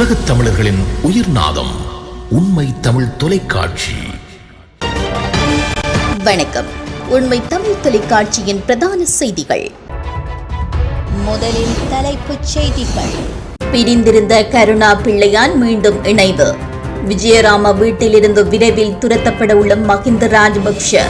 உலகத் தமிழர்களின் உயிர் நாதம் உண்மை தமிழ் தொலைக்காட்சி. வணக்கம். உண்மை தமிழ் தொலைக்காட்சியின் பிரதான செய்திகள். முதலில் தலைப்புச் செய்திகள். பிரிந்திருந்த கருணா பிள்ளையான் மீண்டும் இணைவு. விஜயராம வீட்டிலிருந்து விரைவில் துரத்தப்பட உள்ள மஹிந்த ராஜபக்ஷ.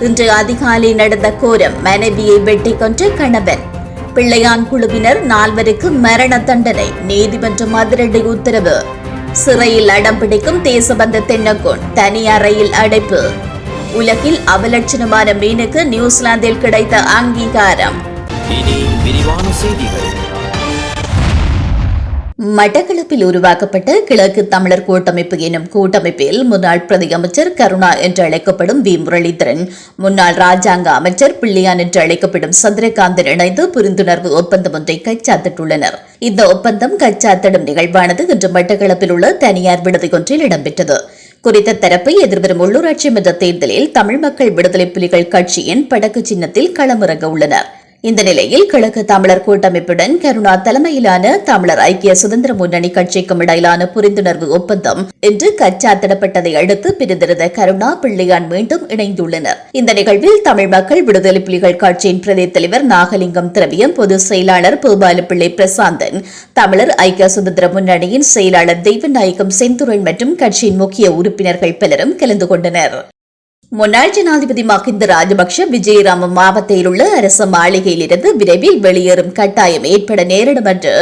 இன்று அதிகாலை நடந்த கோரம் மனைவியை வெட்டி கொன்ற கணவன். பிள்ளையான் குழுவினர் நால்வருக்கு மரண தண்டனை நீதிமன்றம் அதிரடி உத்தரவு. சிறையில் அடம் பிடிக்கும் தேசபந்த தென்னகோன் தனி அறையில் அடைப்பு. உலகில் அவலட்சணமான மீனுக்கு நியூசிலாந்தில் கிடைத்த அங்கீகாரம். இனி விரிவான செய்திகள். மட்டக்களப்பில் உருவாக்கப்பட்ட கிழக்கு தமிழர் கூட்டமைப்பு எனும் கூட்டமைப்பில் முன்னாள் பிரதி அமைச்சர் கருணா என்று அழைக்கப்படும் வி. முரளிதரன் முன்னாள் ராஜாங்க அமைச்சர் பிள்ளையான் என்று அழைக்கப்படும் சந்திரகாந்தன் இணைந்து புரிந்துணர்வு ஒப்பந்தம் ஒன்றை கைச்சாத்திட்டுள்ளனர். இந்த ஒப்பந்தம் கைச்சாத்திடும் நிகழ்வானது இன்று மட்டக்களப்பில் உள்ள தனியார் விடுதி ஒன்றில் இடம்பெற்றது. குறித்த தரப்பை எதிர்வரும் உள்ளூராட்சி மன்ற தேர்தலில் தமிழ் மக்கள் விடுதலை புலிகள் கட்சியின் படக்கு சின்னத்தில் களமிறங்க உள்ளனர். இந்த நிலையில் கிழக்கு தமிழர் கூட்டமைப்புடன் கருணா தலைமையிலான தமிழர் ஐக்கிய சுதந்திர முன்னணி கட்சிக்கும் இடையிலான புரிந்துணர்வு ஒப்பந்தம் இன்று கச்சாத்திடப்பட்டதை அடுத்து பிரிந்திருந்த கருணா பிள்ளையான் மீண்டும் இணைந்துள்ளனர். இந்த நிகழ்வில் தமிழ் மக்கள் விடுதலை புலிகள் கட்சியின் பிரதி தலைவர் நாகலிங்கம் திரவியம் பொதுச் செயலாளர் பூபாலப்பிள்ளை பிரசாந்தன் தமிழர் ஐக்கிய சுதந்திர முன்னணியின் செயலாளர் தெய்வநாயகம் செந்துரன் மற்றும் கட்சியின் முக்கிய உறுப்பினர்கள் பலரும் கலந்து கொண்டனர். முன்னாள் ஜனாதிபதி மஹிந்த ராஜபக்ஷ விஜயராம மாவட்டத்தில் உள்ள அரசு மாளிகையிலிருந்து விரைவில் வெளியேறும் கட்டாயம் ஏற்பட நேரிடும் என்று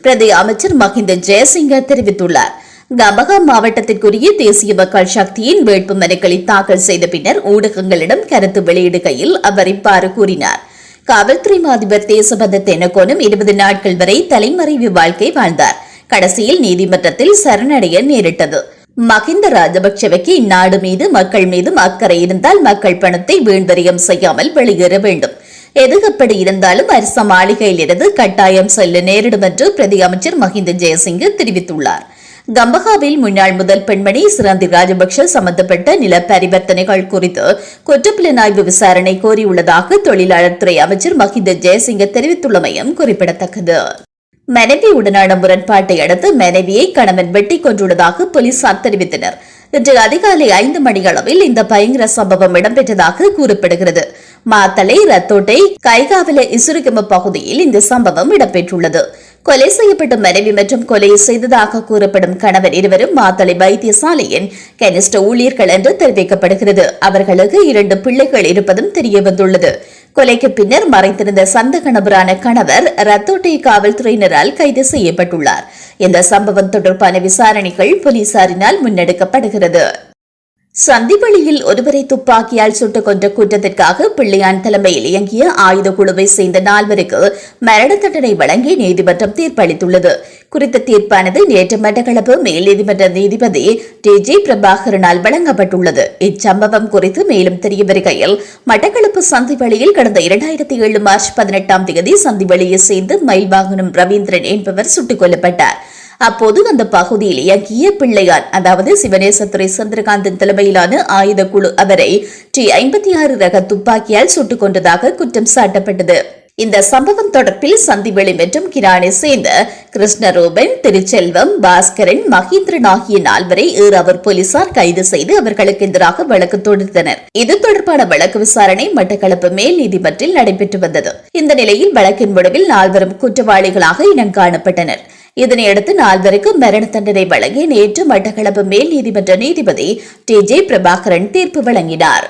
பிரதி அமைச்சர் மஹிந்த ஜெயசிங்க தெரிவித்துள்ளார். கம்பகா மாவட்டத்திற்குரிய தேசிய மக்கள் சக்தியின் வேட்பு மனுக்களை தாக்கல் செய்த பின்னர் ஊடகங்களிடம் கருத்து வெளியிடுகையில் அவர் இவ்வாறு கூறினார். காவல்துறை அதிபர் தேசபந்த தென்னகோனும் இருபது நாட்கள் வரை தலைமறைவு வாழ்க்கை வாழ்ந்தார். கடைசியில் நீதிமன்றத்தில் சரணடைய நேரிட்டது. மகிந்த ராஜபக்சவுக்கு இந்நாடு மீது மக்கள் மீதும் அக்கறை இருந்தால் மக்கள் பணத்தை வீண்வரியம் செய்யாமல் வெளியேற வேண்டும். எது எப்படி இருந்தாலும் அரச மாளிகையிலிருந்து கட்டாயம் செல்ல நேரிடும் என்று பிரதி அமைச்சர் மஹிந்த ஜெயசிங்க தெரிவித்துள்ளார். கம்பகாவில் முன்னாள் முதல் பெண்மணி சிரந்தி ராஜபக்ஷ சம்பந்தப்பட்ட நில பரிவர்த்தனைகள் குறித்து குற்றப்புலனாய்வு விசாரணை கோரியுள்ளதாக தொழிலாளர் துறை அமைச்சர் மஹிந்த ஜெயசிங்க தெரிவித்துள்ளமையும் குறிப்பிடத்தக்கது. மனைவியுடனான முரண்பாட்டை அடுத்து மனைவியை கணவன் வெட்டி கொண்டுள்ளதாக போலீசார் தெரிவித்தனர். இன்று அதிகாலை ஐந்து மணி அளவில் இந்த பயங்கர சம்பவம் இடம்பெற்றதாக கூறப்படுகிறது. மாத்தலை ரத்தோட்டை கைகாவில இசுருகம பகுதியில் இந்த சம்பவம் இடம்பெற்றுள்ளது. கொலை செய்யப்பட்ட மனைவி மற்றும் கொலை செய்ததாக கூறப்படும் கணவர் இருவரும் மாத்தளை வைத்தியசாலையின் கனிஷ்ட ஊழியர்கள் என்று தெரிவிக்கப்படுகிறது. அவர்களுக்கு இரண்டு பிள்ளைகள் இருப்பதும் தெரியவந்துள்ளது. கொலைக்கு பின்னர் மறைந்திருந்த சந்தேக நபரான கணவர் ரத்தோட்டை காவல்துறையினரால் கைது செய்யப்பட்டுள்ளார். இந்த சம்பவம் தொடர்பான விசாரணைகள் போலீசாரினால் முன்னெடுக்கப்படுகிறது. சந்திவெளியில் ஒருவரை துப்பாக்கியால் சுட்டுக் கொன்ற குற்றத்திற்காக பிள்ளையான் தலைமையில் இயங்கிய ஆயுத குழுவை சேர்ந்த நால்வருக்கு மரண தண்டனை வழங்கி நீதிமன்றம் தீர்ப்பளித்துள்ளது. குறித்த தீர்ப்பானது நேற்று மட்டக்களப்பு மேல் நீதிமன்ற நீதிபதி டி. ஜி. பிரபாகரனால் வழங்கப்பட்டுள்ளது. இச்சம்பவம் குறித்து மேலும் தெரிய வருகையில் மட்டக்களப்பு சந்திவெளியில் கடந்த இரண்டாயிரத்தி ஏழு மார்ச் பதினெட்டாம் தேதி சந்திவெளியை சேர்ந்து மயில்வாகனம் ரவீந்திரன் என்பவர் சுட்டுக் கொல்லப்பட்டார். அப்போது அந்த பகுதியில் இயக்கிய பிள்ளையார் அதாவது சிவனேசத்துறை சந்திரகாந்தன் தலைமையிலான ஆயுத குழு அவரை டி ஐம்பத்தி ஆறு ரக துப்பாக்கியால் சுட்டுக் கொண்டதாக குற்றம் சாட்டப்பட்டது. இந்த சம்பவம் தொடர்பில் சந்திவெளி மற்றும் கிரானை சேர்ந்த கிருஷ்ணரூபன் திருச்செல்வம் பாஸ்கரன் மகேந்திரன் ஆகிய நால்வரை ஈராவர் போலீசார் கைது செய்து அவர்களுக்கு எதிராக வழக்கு தொடுத்தனர். இது தொடர்பான வழக்கு விசாரணை மட்டக்களப்பு மேல் நீதிமன்றில் நடைபெற்று வந்தது. இந்த நிலையில் வழக்கின் முடிவில் நால்வரும் குற்றவாளிகளாக இனம் காணப்பட்டனர். இதனையடுத்து நால்வருக்கு மரண தண்டனை வழங்கி நேற்று மட்டக்களப்பு மேல் நீதிமன்ற நீதிபதி டி ஜே பிரபாகரன் தீர்ப்பு வழங்கினார்.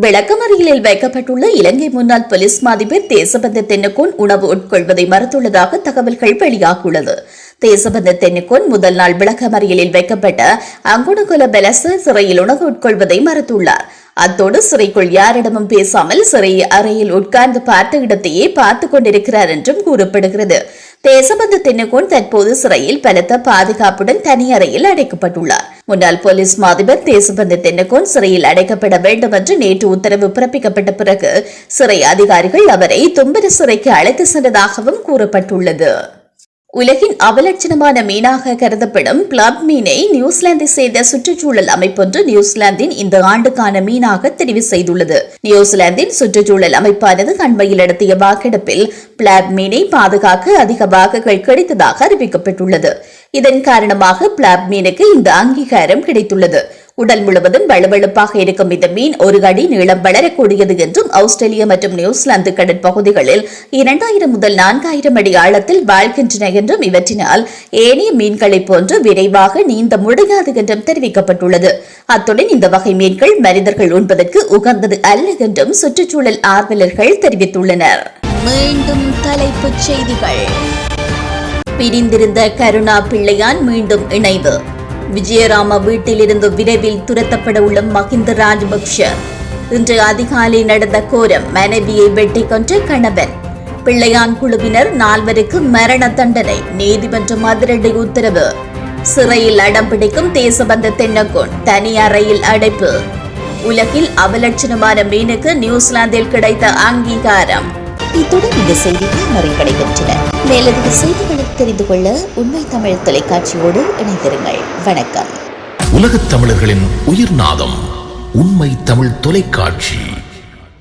விளக்கமறியலில் வைக்கப்பட்டுள்ள இலங்கை முன்னாள் போலீஸ் மாதிபர் தேசபந்த தென்னுக்கோன் உணவு உட்கொள்வதை மறுத்துள்ளதாக தகவல்கள் வெளியாகியுள்ளது. தேசபந்த தென்னுக்கோன் முதல் நாள் விளக்கமறியலில் வைக்கப்பட்ட அங்குணகுல பெலச சிறையில் உணவு உட்கொள்வதை மறுத்துள்ளார். அத்தோடு சிறைக்குள் யாரிடமும் பேசாமல் சிறை அறையில் உட்கார்ந்து பார்த்த இடத்தையே பார்த்துக் கொண்டிருக்கிறார் என்றும் கூறப்படுகிறது. தேசபந்து தென்னகோன் தற்போது சிறையில் பலத்த பாதுகாப்புடன் தனி அறையில் அடைக்கப்பட்டுள்ளார். முன்னாள் போலீஸ் மாதிபர் தேசபந்து தென்னகோன் சிறையில் அடைக்கப்பட வேண்டும் என்று நேற்று உத்தரவு பிறப்பிக்கப்பட்ட பிறகு சிறை அதிகாரிகள் அவரை தும்பர சிறைக்கு அழைத்து சென்றதாகவும் கூறப்பட்டுள்ளது. உலகின் அவலட்சணமான மீனாக கருதப்படும் பிளப் மீனை நியூசிலாந்தை சேர்ந்த சுற்றுச்சூழல் அமைப்பொன்று நியூசிலாந்தின் இந்த ஆண்டுக்கான மீனாக தெரிவு செய்துள்ளது. நியூசிலாந்தின் சுற்றுச்சூழல் அமைப்பானது அண்மையில் நடத்திய வாக்கெடுப்பில் பிளாப் மீனை பாதுகாக்க அதிக வாக்குகள் கிடைத்ததாக அறிவிக்கப்பட்டுள்ளது. இதன் காரணமாக பிளாப் மீனுக்கு இந்த அங்கீகாரம் கிடைத்துள்ளது. உடல் முழுவதும் வலுவழுப்பாக இருக்கும் இந்த மீன் ஒரு அடி நீளம் வளரக்கூடியது என்றும் ஆஸ்திரேலியா மற்றும் நியூசிலாந்து கடற்பகுதிகளில் இரண்டாயிரம் முதல் நான்காயிரம் அடி ஆழத்தில் வாழ்கின்றன என்றும் இவற்றினால் ஏனைய மீன்களைப் போன்று விரைவாக நீந்த முடியாது என்றும் தெரிவிக்கப்பட்டுள்ளது. அத்துடன் இந்த வகை மீன்கள் மனிதர்கள் உண்பதற்கு உகந்தது அல்ல என்றும் சுற்றுச்சூழல் ஆர்வலர்கள் தெரிவித்துள்ளனர். மீண்டும் தலைப்புச் செய்திகள். பிரிந்திருந்த கருணா பிள்ளையான் மீண்டும் இணைவு. விஜயராம வீட்டிலிருந்து விரைவில் துரத்தப்பட உள்ள மஹிந்த ராஜபக்ஷ. இன்று அதிகாலை நடந்த கோரம் மனைவியை வெட்டி கொன்ற கணவன். பிள்ளையான் குழுவினர் நால்வருக்கு மரண தண்டனை நீதிமன்றம் அதிரடி உத்தரவு. சிறையில் அடம் பிடிக்கும் தேசபந்த தென்னகோன் தனி அறையில் அடைப்பு. உலகில் அவலட்சணமான மீனுக்கு நியூசிலாந்தில் கிடைத்த அங்கீகாரம். இத்துடன் இந்த செய்திகள் நிறைவடைகின்றன மேலதிக செய்திகள் தெரிந்து கொள்ள உண்மை தமிழ் தொலைக்காட்சியோடு இணைந்திருங்கள். வணக்கம். உலகத் தமிழர்களின் உயிர்நாதம் உண்மை தமிழ் தொலைக்காட்சி.